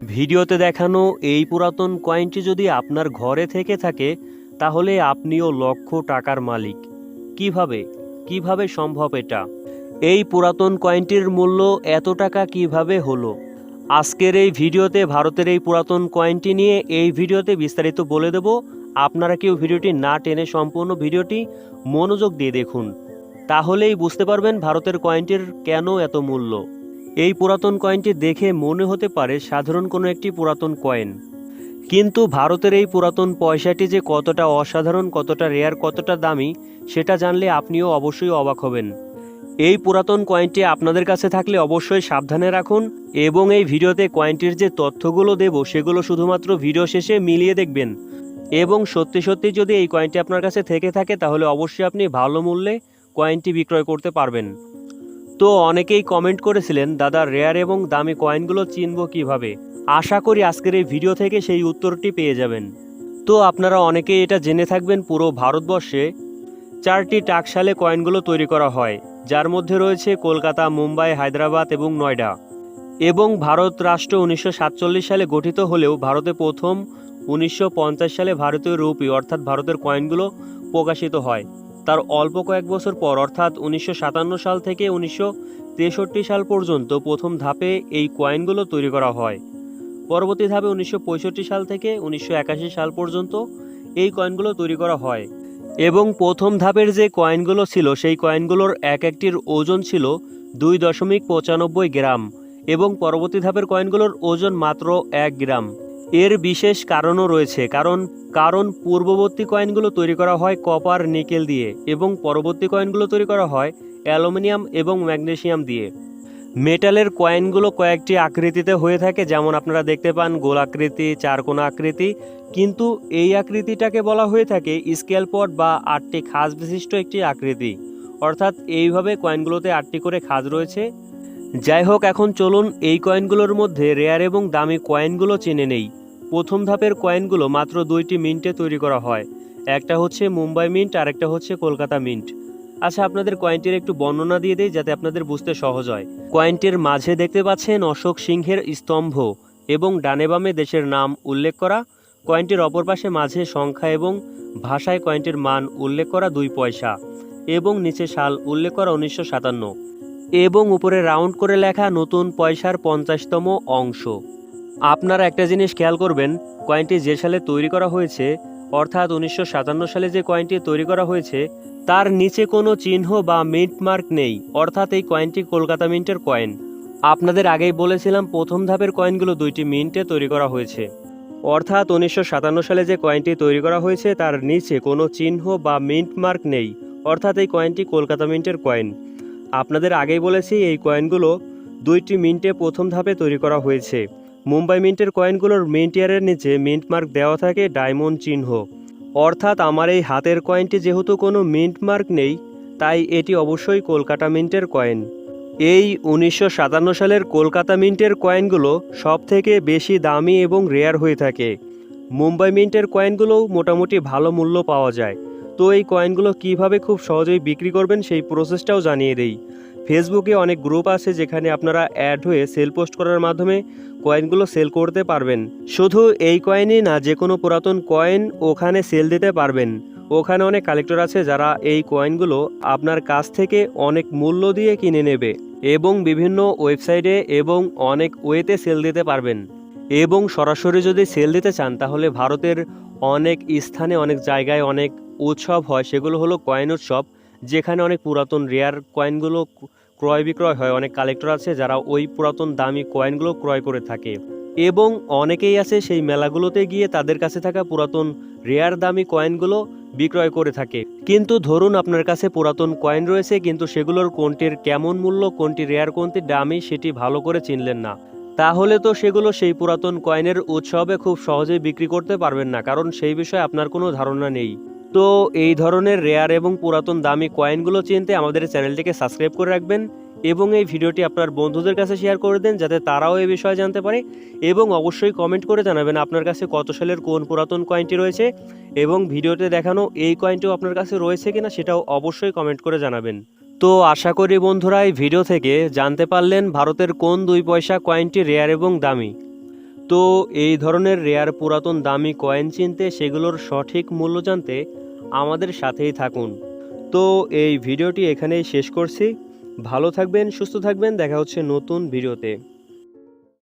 ভিডিওতে দেখানো এই পুরাতন কয়েনটি যদি আপনার ঘরে থেকে থাকে, তাহলে আপনিও লক্ষ টাকার মালিক। কীভাবে? কীভাবে সম্ভব এটা? এই পুরাতন কয়েনটির মূল্য এত টাকা কীভাবে হলো? আজকের এই ভিডিওতে ভারতের এই পুরাতন কয়েনটি নিয়ে এই ভিডিওতে বিস্তারিত বলে দেব। আপনারা কেউ ভিডিওটি না টেনে সম্পূর্ণ ভিডিওটি মনোযোগ দিয়ে দেখুন। তাহলেই বুঝতে পারবেন ভারতের কয়েনটির কেন এত মূল্য। এই পুরাতন কয়েনটি দেখে মনে হতে পারে সাধারণ কোনো একটি পুরাতন কয়েন। কিন্তু ভারতের এই পুরাতন পয়সাটি যে কতটা অসাধারণ, কতটা রেয়ার, কতটা দামি, সেটা জানলে আপনিও অবশ্যই অবাক হবেন। এই পুরাতন কয়েনটি আপনাদের কাছে থাকলে অবশ্যই সাবধানে রাখুন এবং এই ভিডিওতে কয়েনটির যে তথ্যগুলো দেব, সেগুলো শুধুমাত্র ভিডিও শেষে মিলিয়ে দেখবেন। এবং সত্যি সত্যি যদি এই কয়েনটি আপনার কাছে থেকে থাকে, তাহলে অবশ্যই আপনি ভালো মূল্যে কয়েনটি বিক্রয় করতে পারবেন। তো অনেকেই কমেন্ট করেছিলেন, দাদা রেয়ার এবং দামি কয়েনগুলো চিনব কীভাবে? আশা করি আজকের এই ভিডিও থেকে সেই উত্তরটি পেয়ে যাবেন। তো আপনারা অনেকেই এটা জেনে থাকবেন পুরো ভারতবর্ষে চারটি টাকশালে কয়েনগুলো তৈরি করা হয়, যার মধ্যে রয়েছে কলকাতা, মুম্বাই, হায়দ্রাবাদ এবং নয়ডা। এবং ভারত রাষ্ট্র উনিশশো সাতচল্লিশ সালে গঠিত হলেও ভারতে প্রথম, উনিশশো পঞ্চাশ সালে ভারতীয় রুপি, অর্থাৎ ভারতের কয়েনগুলো প্রকাশিত হয়। তার অল্প কয়েক বছর পর, অর্থাৎ উনিশশো সাতান্ন সাল থেকে উনিশশো তেষট্টি সাল পর্যন্ত প্রথম ধাপে এই কয়েনগুলো তৈরি করা হয়। পরবর্তী ধাপে উনিশশো পঁয়ষট্টি সাল থেকে উনিশশো একাশি সাল পর্যন্ত এই কয়েনগুলো তৈরি করা হয়। এবং প্রথম ধাপের যে কয়েনগুলো ছিল, সেই কয়েনগুলোর এক একটির ওজন ছিল দুই দশমিক পঁচানব্বই গ্রাম এবং পরবর্তী ধাপের কয়েনগুলোর ওজন মাত্র এক গ্রাম। এর বিশেষ কারণও রয়েছে, কারণ কারণ পূর্ববর্তী কয়েনগুলো তৈরি করা হয় কপার নিকেল দিয়ে এবং পরবর্তী কয়েনগুলো তৈরি করা হয় অ্যালুমিনিয়াম এবং ম্যাগনেসিয়াম দিয়ে। মেটালের কয়েনগুলো কয়েকটি আকৃতিতে হয়ে থাকে, যেমন আপনারা দেখতে পান গোলাকৃতি চারকোনা আকৃতি, কিন্তু এই আকৃতিটাকে বলা হয়ে থাকে স্কেল পট বা আটটি খাজ বিশিষ্ট একটি আকৃতি। অর্থাৎ এইভাবে কয়েনগুলোতে আটটি করে খাজ রয়েছে। যাই হোক, এখন চলুন এই কয়েনগুলোর মধ্যে রেয়ার এবং দামি কয়েনগুলো চিনে নেই। প্রথম ধাপের কয়েনগুলো মাত্র দুইটি মিন্টে তৈরি করা হয়। একটা হচ্ছে মুম্বাই মিন্ট আর একটা হচ্ছে কলকাতা মিন্ট। আচ্ছা আপনাদের কয়েনটির একটু বর্ণনা দিয়ে দেই যাতে আপনাদের বুঝতে সহজ হয়। কয়েনটির মাঝে দেখতে পাচ্ছেন অশোক সিংহের স্তম্ভ এবং ডানে বামে দেশের নাম উল্লেখ করা। কয়েনটির অপর পাশে মাঝে সংখ্যা এবং ভাষায় কয়েনটির মান উল্লেখ করা দুই পয়সা এবং নিচে সাল উল্লেখ করা উনিশশো সাতান্ন। এবং উপরে রাউন্ড করে লেখা নতুন পয়সার পঞ্চাশতম অংশ। আপনারা একটা জিনিস খেয়াল করবেন কয়েনটি যে সালে তৈরি করা হয়েছে, অর্থাৎ উনিশশো সাতান্ন সালে যে কয়েনটি তৈরি করা হয়েছে, তার নিচে কোনো চিহ্ন বা মিন্ট মার্ক নেই, অর্থাৎ এই কয়েনটি কলকাতা মিন্টের কয়েন আপনাদের আগেই বলেছিলাম প্রথম ধাপের কয়েনগুলো দুইটি মিন্টে তৈরি করা হয়েছে। অর্থাৎ উনিশশো সাতান্ন সালে যে কয়েনটি তৈরি করা হয়েছে, তার নিচে কোনো চিহ্ন বা মিন্ট মার্ক নেই, অর্থাৎ এই কয়েনটি কলকাতা মিন্টের কয়েন আপনাদের আগেই বলেছি, এই কয়েনগুলো দুইটি মিন্টে প্রথম ধাপে তৈরি করা হয়েছে। মুম্বাই মিন্টের কয়েনগুলোর মিন্ট ইয়ারের নিচে মিন্ট মার্ক দেওয়া থাকে ডায়মন্ড চিহ্ন। অর্থাৎ আমার এই হাতের কয়েনটি যেহেতু কোনো মিন্ট মার্ক নেই, তাই এটি অবশ্যই কলকাতা মিন্টের কয়েন। এই উনিশশো সাতান্ন সালের কলকাতা মিন্টের কয়েনগুলো সব থেকে বেশি দামি এবং রেয়ার হয়ে থাকে। মুম্বাই মিন্টের কয়েনগুলোও মোটামুটি ভালো মূল্য পাওয়া যায়। তো এই কয়েনগুলো কীভাবে খুব সহজেই বিক্রি করবেন সেই প্রসেসটাও জানিয়ে দেই। ফেসবুকে অনেক গ্রুপ আছে যেখানে আপনারা অ্যাড হয়ে সেল পোস্ট করার মাধ্যমে কয়েনগুলো সেল করতে পারবেন। শুধু এই কয়েনই না, যে কোনো পুরাতন কয়েন ওখানে সেল দিতে পারবেন। ওখানে অনেক কালেক্টর আছে যারা এই কয়েনগুলো আপনার কাছ থেকে অনেক মূল্য দিয়ে কিনে নেবে এবং বিভিন্ন ওয়েবসাইটে এবং অনেক ওয়েতে সেল দিতে পারবেন। এবং সরাসরি যদি সেল দিতে চান, তাহলে ভারতের অনেক স্থানে, অনেক জায়গায় অনেক উৎসব হয়। সেগুলো হলো কয়েন উৎসব, যেখানে অনেক পুরাতন রেয়ার কয়েনগুলো ক্রয় বিক্রয় হয়। অনেক কালেক্টর আছে যারা ওই পুরাতন দামি কয়েনগুলো ক্রয় করে থাকে। এবং অনেকেই আছে সেই মেলাগুলোতে গিয়ে তাদের কাছে থাকা পুরাতন রেয়ার দামি কয়েনগুলো বিক্রয় করে থাকে। কিন্তু ধরুন আপনার কাছে পুরাতন কয়েন রয়েছে, কিন্তু সেগুলোর কোনটির কেমন মূল্য, কোনটি রেয়ার কোনটি দামি সেটি ভালো করে চিনলেন না। তাহলে তো সেগুলো সেই পুরাতন কয়েনের উৎসবে খুব সহজেই বিক্রি করতে পারবেন না, কারণ সেই বিষয়ে আপনার কোনো ধারণা নেই। তো এই ধরনের রেয়ার এবং পুরাতন দামি কয়েনগুলো চিনতে আমাদের চ্যানেলটিকে সাবস্ক্রাইব করে রাখবেন এবং এই ভিডিওটি আপনার বন্ধুদের কাছে শেয়ার করে দেন যাতে তারাও এই বিষয়ে জানতে পারে এবং অবশ্যই কমেন্ট করে জানাবেন আপনার কাছে কত সালের কোন পুরাতন কয়েনটি রয়েছে এবং ভিডিওতে দেখানো এই কয়েনটিও আপনার কাছে রয়েছে কিনা সেটাও অবশ্যই কমেন্ট করে জানাবেন। তো আশা করি বন্ধুরা, এই ভিডিও থেকে জানতে পারলেন ভারতের কোন দুই পয়সা কয়েনটি রেয়ার এবং দামি। তো এই ধরনের রেয়ার পুরাতন দামি কয়েন চিনতে সেগুলোর সঠিক মূল্য জানতে আমাদের সাথেই থাকুন। তো এই ভিডিওটি এখানেই শেষ করছি। ভালো থাকবেন, সুস্থ থাকবেন, দেখা হচ্ছে নতুন ভিডিওতে।